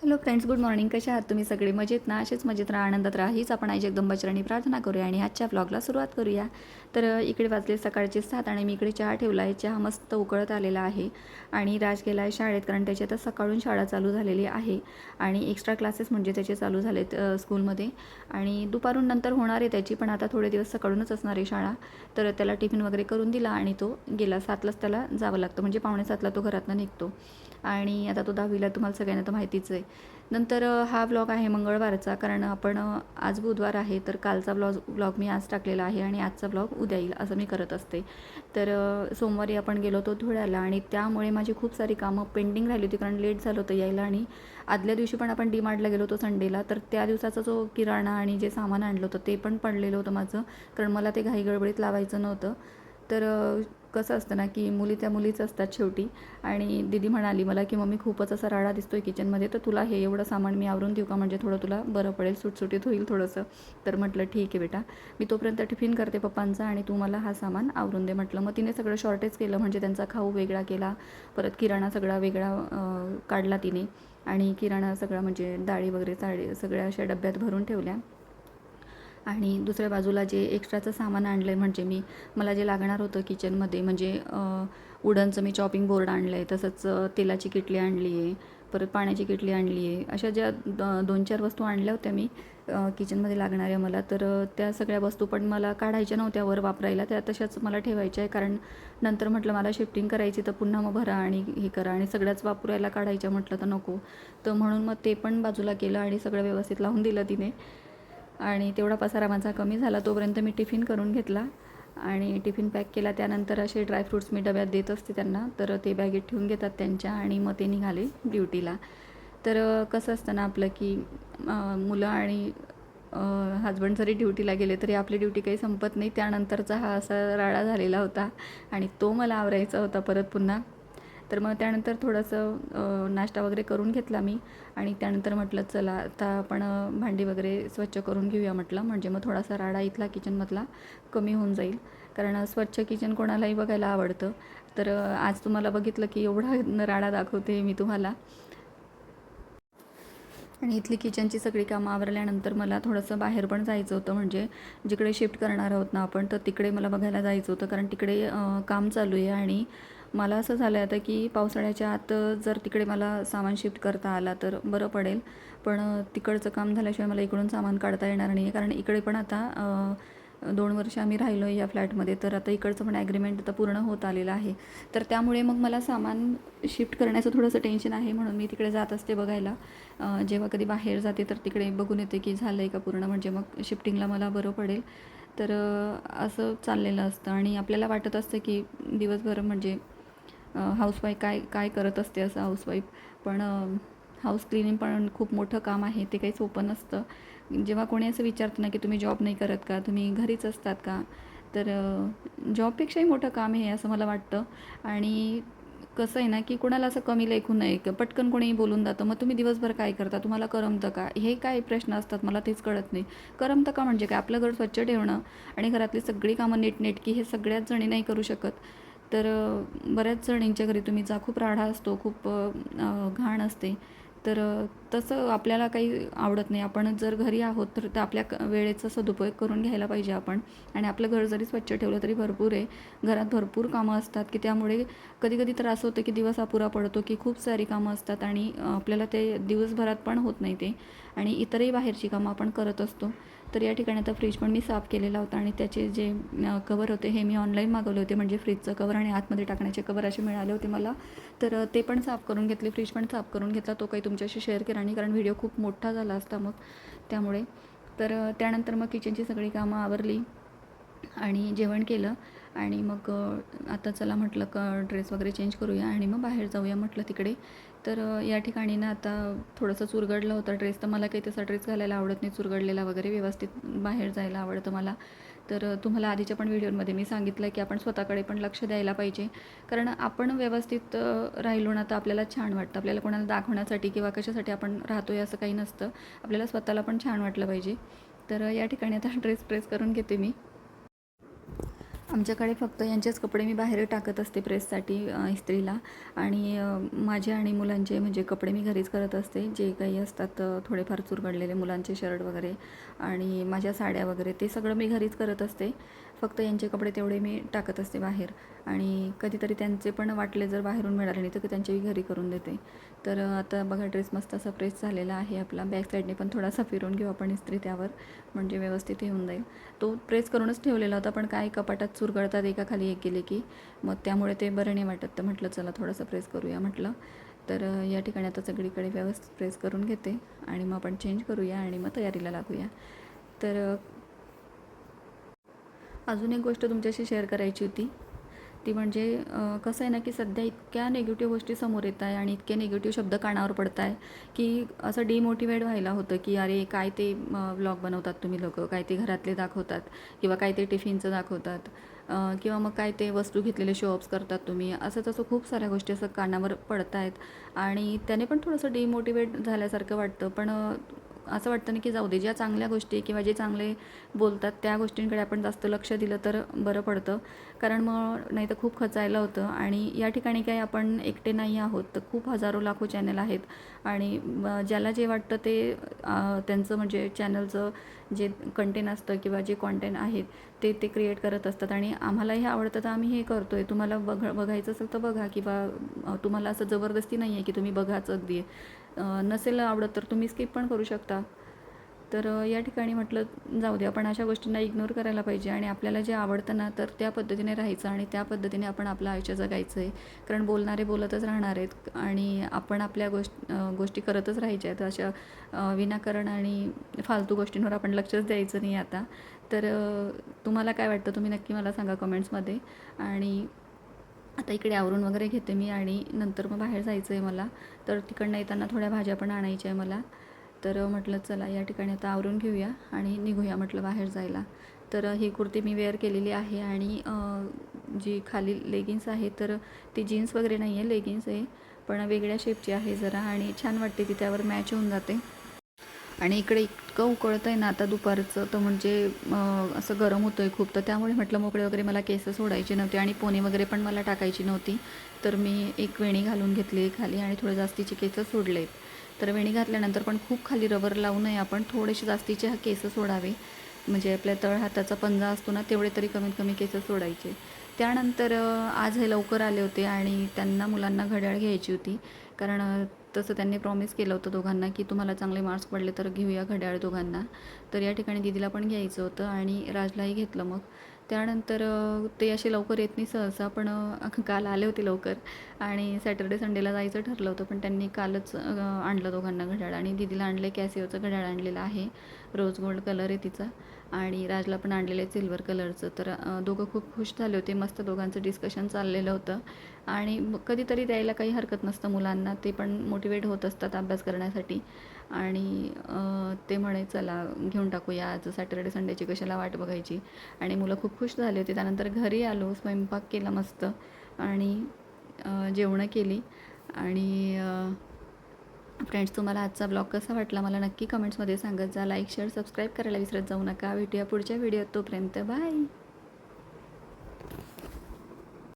Hello friends good morning कशा आहात तुम्ही? सगळे मजेत ना? असेच मजेत राहा आनंदात राहा. हीच आपण आई जगदंबाचरणी प्रार्थना करूया आणि आजच्या ब्लॉगला सुरुवात करूया. तर इकडे वाजले सकाळचे सात आणि मी इकडे चहा ठेवला आहे. चहा मस्त उकळत आलेला आहे आणि राज गेला आहे शाळेत कारण त्याची आता सकाळून शाळा चालू झालेली आहे आणि एक्स्ट्रा क्लासेस म्हणजे त्याचे चालू झालेत स्कूलमध्ये आणि दुपारून नंतर होणार आहे त्याची पण आता थोडे दिवस सकाळूनच असणार आहे शाळा. तर त्याला टिफिन वगैरे करून दिला आणि तो गेला. सातलाच त्याला जावं लागतं. म्हणजे पावणे सातला तो घरातनं निघतो. आणि आता तो दहावीला तुम्हाला सगळ्यांना तर माहितीच आहे. नंतर हा ब्लॉग आहे मंगळवारचा कारण आपण आज बुधवार आहे तर कालचा ब्लॉग ब्लॉग मी आज टाकलेला आहे आणि आजचा ब्लॉग उद्या येईल असं मी करत असते. तर सोमवारी आपण गेलो होतो धुळ्याला आणि त्यामुळे माझी खूप सारी कामं पेंडिंग राहिली होती कारण लेट झालं होतं यायला आणि आदल्या दिवशी पण आपण डीमार्टला गेलो होतो संडेला तर त्या दिवसाचा जो किराणा आणि जे सामान आणलं होतं ते पण पडलेलं होतं माझं कारण मला ते घाई गडबडीत लावायचं नव्हतं. तर कसं असतं ना की मुली त्या मुलीच असतात शेवटी. आणि दीदी म्हणाली मला की मम्मी खूपच असा राडा आहे किचनमध्ये तर तुला हे एवढं सामान मी आवरून देऊ का? म्हणजे थोडं तुला बरं पडेल सुटसुटीत होईल थोडंसं. तर म्हटलं ठीक आहे बेटा. मी तोपर्यंत टिफिन करते पप्पांचा आणि तू मला हा सामान आवरून दे. म्हटलं मग तिने सगळं शॉर्टेज केलं म्हणजे त्यांचा खाऊ वेगळा केला परत किराणा सगळा वेगळा काढला तिने. आणि किराणा सगळा म्हणजे डाळी वगैरे चाळी सगळ्या अशा डब्यात भरून ठेवल्या. आणि दुसऱ्या बाजूला जे एक्स्ट्राचं सामान आणलं आहे म्हणजे मी मला जे लागणार होतं किचनमध्ये म्हणजे उडनचं मी चॉपिंग बोर्ड आणलं आहे तसंच तेलाची किटली आणली आहे परत पाण्याची किटली आणली आहे अशा ज्या द दोन चार वस्तू आणल्या होत्या मी किचनमध्ये लागणाऱ्या मला तर त्या सगळ्या वस्तू पण मला काढायच्या नव्हत्या वर वापरायला त्या तशाच मला ठेवायच्या आहे कारण नंतर म्हटलं मला शिफ्टिंग करायची तर पुन्हा मग भरा आणि हे करा आणि सगळ्याच वापरायला काढायच्या म्हटलं तर नको. तर म्हणून मग ते पण बाजूला केलं आणि सगळं व्यवस्थित लावून दिलं तिने. आणि तेवढा पसारा माझा कमी झाला तोपर्यंत मी टिफिन करून घेतला. आणि टिफिन पॅक केला त्यानंतर असे ड्रायफ्रूट्स मी डब्यात देत असते त्यांना तर ते बॅगेत ठेवून घेतात त्यांच्या आणि मग ते निघाले ड्युटीला तर कसं असतं ना आपलं की मुलं आणि हजबंड जरी ड्युटीला गेले तरी आपली ड्युटी काही संपत नाही. त्यानंतरचा हा असा राडा झालेला होता आणि तो मला आवरायचा होता परत पुन्हा. तर मग त्यानंतर थोडंसं नाश्ता वगैरे करून घेतला मी. आणि त्यानंतर म्हटलं चला आता आपण भांडी वगैरे स्वच्छ करून घेऊया म्हटलं. म्हणजे मग थोडासा राडा इथला किचनमधला कमी होऊन जाईल. कारण स्वच्छ किचन कोणालाही बघायला आवडतं. तर आज तुम्हाला बघितलं की एवढा राडा दाखवते मी तुम्हाला. आणि इथली किचनची सगळी कामं आवरल्यानंतर मला थोडंसं बाहेर पण जायचं होतं. म्हणजे जिकडे शिफ्ट करणार आहोत ना आपण तर तिकडे मला बघायला जायचं होतं. कारण तिकडे काम चालू आहे आणि मला असं झालं आता की पावसाळ्याच्या आत जर तिकडे मला सामान शिफ्ट करता आला तर बरं पडेल. पण तिकडचं काम झाल्याशिवाय मला इकडून सामान काढता येणार नाही आहे कारण इकडे पण आता दोन वर्ष आम्ही राहिलो आहे या फ्लॅटमध्ये. तर आता इकडचं पण ॲग्रीमेंट आता पूर्ण होत आलेलं आहे. तर त्यामुळे मग मला सामान शिफ्ट करण्याचं थोडंसं टेन्शन आहे. म्हणून मी तिकडे जात असते बघायला. जेव्हा कधी बाहेर जाते तर तिकडे बघून येते की झालं आहे का पूर्ण. म्हणजे मग शिफ्टिंगला मला बरं पडेल. तर असं चाललेलं असतं. आणि आपल्याला वाटत असतं की दिवसभर म्हणजे हाऊसवाईफ काय काय करत असते असं हाऊसवाईफ पण हाऊस क्लिनिंग पण खूप मोठं काम आहे ते काही सोपं नसतं. जेव्हा कोणी असं विचारतं ना की तुम्ही जॉब नाही करत का तुम्ही घरीच असतात का तर जॉबपेक्षाही मोठं काम आहे असं मला वाटतं. आणि कसं आहे ना की कोणाला असं कमी लेखू नये पटकन कोणीही बोलून जातं मग तुम्ही दिवसभर काय करता तुम्हाला करमतं का हे काय प्रश्न असतात मला तेच कळत नाही. करमतं का म्हणजे काय? आपलं घर स्वच्छ ठेवणं आणि घरातली सगळी कामं नीटनेटकी हे सगळ्याच जणी नाही करू शकत. तर बऱ्याच जणींच्या घरी तुम्ही जा खूप राडा असतो खूप घाण असते. तर तसं आपल्याला काही आवडत नाही. आपण जर घरी आहोत तर त्या आपल्या क- वेळेचा सदुपयोग करून घ्यायला पाहिजे आपण. आणि आपलं घर जरी स्वच्छ ठेवलं तरी भरपूर आहे. घरात भरपूर कामं असतात की त्यामुळे कधी कधी होतो की दिवस अपुरा पडतो की खूप सारी कामं असतात आणि आपल्याला ते दिवसभरात पण होत नाही ते. आणि इतरही बाहेरची कामं आपण करत असतो. तर या ठिकाणी आता फ्रीज पण मी साफ केलेला होता आणि त्याचे जे कवर होते हे मी ऑनलाईन मागवले होते. म्हणजे फ्रीजचं कवर आणि आतमध्ये टाकण्याचे कवर असे मिळाले होते मला. तर ते पण साफ करून घेतले. फ्रीज पण साफ करून घेतला. तो काही तुमच्याशी शेअर केला आणि कारण व्हिडिओ खूप मोठा झाला असता मग त्यामुळे. तर त्यानंतर मग किचनची सगळी कामं आवरली आणि जेवण केलं. आणि मग आता चला म्हटलं का ड्रेस वगैरे चेंज करूया आणि मग बाहेर जाऊया म्हटलं तिकडे. तर या ठिकाणी ना आता थोडंसं चुरगडलं होतं ड्रेस. तर मला काही तसा ड्रेस घालायला आवडत नाही चुरगडलेला वगैरे व्यवस्थित बाहेर जायला आवडतं मला. तर तुम्हाला आधीच्या पण व्हिडिओमध्ये मी सांगितलं की आपण स्वतःकडे पण लक्ष द्यायला पाहिजे. कारण आपण व्यवस्थित राहिलो ना तर आपल्याला छान वाटतं. आपल्याला कोणाला दाखवण्यासाठी किंवा कशासाठी आपण राहतो आहे असं काही नसतं. आपल्याला स्वतःला पण छान वाटलं पाहिजे. तर या ठिकाणी आता ड्रेस प्रेस करून घेते मी. आमच्याकडे फक्त यांचेच कपडे मी बाहेर टाकत असते प्रेससाठी इस्त्रीला. आणि माझे आणि मुलांचे म्हणजे कपडे मी घरीच करत असते. जे काही असतात थोडेफार चुरगडलेले मुलांचे शर्ट वगैरे आणि माझ्या साड्या वगैरे ते सगळं मी घरीच करत असते. फक्त यांचे कपडे तेवढे मी टाकत असते बाहेर. आणि कधीतरी त्यांचे पण वाटले जर बाहेरून मिळाले नाही तर त्यांचे घरी करून देते. तर आता बघा ड्रेस मस्त असा प्रेस झालेला आहे आपला. बॅक साईडने पण थोडासा फिरून घेऊ आपण इस्त्री त्यावर. म्हणजे व्यवस्थित येऊन होऊन जाईल. तो प्रेस करूनच ठेवलेला होता पण काय कपाटात चुरगळतात एका खाली एक गेले की मग त्यामुळे ते बरं नाही वाटत. तर म्हटलं चला थोडंसं प्रेस करूया म्हटलं. तर या ठिकाणी आता सगळीकडे व्यवस्थित प्रेस करून घेते. आणि मग आपण चेंज करूया आणि मग तयारीला लागूया. तर अजून एक गोष्ट तुमच्याशी शेअर करायची होती. ती म्हणजे कसं आहे ना की सध्या इतक्या निगेटिव्ह गोष्टी समोर येत आहे आणि इतके निगेटिव्ह शब्द कानावर पडत आहे की असं डिमोटिवेट व्हायला होतं की अरे काय ते व्लॉग बनवतात तुम्ही लोक काय ते घरातले दाखवतात किंवा काय ते टिफिनचं दाखवतात किंवा मग काय ते वस्तू घेतलेले शॉप्स करतात तुम्ही. असं तसं खूप साऱ्या गोष्टी असं कानावर पडत आहेत आणि त्याने पण थोडंसं डिमोटिवेट झाल्यासारखं वाटतं. पण असं वाटतं ना की जाऊ दे ज्या चांगल्या गोष्टी किंवा जे चांगले बोलतात त्या गोष्टींकडे आपण जास्त लक्ष दिलं तर बरं पडतं. कारण मग नाही तर खूप खचायला होतं. आणि या ठिकाणी काही आपण एकटे नाही आहोत तर खूप हजारो लाखो चॅनल आहेत. आणि ज्याला जे वाटतं ते त्यांचं म्हणजे चॅनलचं जे कंटेंट असतं किंवा जे कॉन्टेंट आहेत ते ते क्रिएट करत असतात. आणि आम्हालाही आवडतं तर आम्ही हे करतो आहे तुम्हाला बघ बघायचं असेल तर बघा किंवा तुम्हाला असं जबरदस्ती नाही आहे की तुम्ही बघाच अगदी आहे नसेल आवडत तर तुम्ही स्किप पण करू शकता. तर या ठिकाणी म्हटलं जाऊ दे आपण अशा गोष्टींना इग्नोर करायला पाहिजे आणि आपल्याला जे आवडतं ना तर त्या पद्धतीने राहायचं आणि त्या पद्धतीने आपण आपलं आयुष्य जगायचं आहे कारण बोलणारे बोलतच राहणार आहेत आणि आपण आपल्या गोष्ट गोष्टी करतच राहायच्या आहेत. अशा विनाकारण आणि फालतू गोष्टींवर आपण लक्षच द्यायचं नाही आता. तर तुम्हाला काय वाटतं? तुम्ही नक्की मला सांगा कमेंट्समध्ये. आणि आता इकडे आवरून वगैरे घेते मी आणि नंतर मग बाहेर जायचं आहे मला. तर तिकडनं येताना थोड्या भाज्या पण आणायच्या आहे मला. तर म्हटलं चला या ठिकाणी आता आवरून घेऊया आणि निघूया म्हटलं बाहेर जायला. तर ही कुर्ती मी वेअर केलेली आहे आणि जी खाली लेगिन्स आहे तर ती जीन्स वगैरे नाही आहे लेगिन्स आहे. पण वेगळ्या शेपची आहे जरा आणि छान वाटते ती त्यावर मॅच होऊन जाते. आणि इकडे इतकं उकळतं आहे ना आता दुपारचं तर म्हणजे असं गरम होतं आहे खूप. तर त्यामुळे म्हटलं मोकळे वगैरे मला केस सोडायचे नव्हते आणि पोने वगैरे पण मला टाकायची नव्हती. तर मी एक वेणी घालून घेतली खाली आणि थोडे जास्तीचे केस सोडले तर वेणी घातल्यानंतर पण खूप खाली रबर लावू नये आपण थोडेसे जास्तीचे हा केस सोडावे. म्हणजे आपल्या तळ हाताचा पंजा असतो ना तेवढे तरी कमीत कमी केस सोडायचे. त्यानंतर आज हे लवकर आले होते आणि त्यांना मुलांना घड्याळ घ्यायची होती. कारण तसं त्यांनी प्रॉमिस केलं होतं दोघांना की तुम्हाला चांगले मार्क्स पडले तर घेऊया घड्याळ दोघांना. तर या ठिकाणी दिदीला पण घ्यायचं होतं आणि राजलाही घेतलं मग. त्यानंतर ते असे लवकर येत नाही सहसा पण काल आले होते लवकर. आणि सॅटर्डे संडेला जायचं ठरलं होतं पण त्यांनी कालच आणलं दोघांना घड्याळ. आणि दिदीला आणले कॅसिओचं घड्याळ आणलेलं आहे. रोज गोल्ड कलर आहे तिचा. आणि राजला पण आणलेलं आहे सिल्वर कलरचं. तर दोघं खूप खुश झाले होते. मस्त दोघांचं डिस्कशन चाललेलं होतं. आणि मग कधीतरी द्यायला काही हरकत नसतं मुलांना. ते पण मोटिवेट होत असतात अभ्यास करण्यासाठी. आणि ते म्हणे चला घेऊन टाकूया. आज सॅटर्डे संडेची कशाला वाट बघायची? आणि मुलं खूप खुश झाले होते. त्यानंतर घरी आलो. स्वयंपाक केला मस्त. आणि जेवणं केली. आणि फ्रेंड्स तुम्हाला आजचा ब्लॉग कसा वाटला मला नक्की कमेंट्समध्ये सांगत जा लाईक शेअर सबस्क्राईब करायला विसरत जाऊ नका. भेटूया पुढच्या व्हिडिओत तोपर्यंत. बाय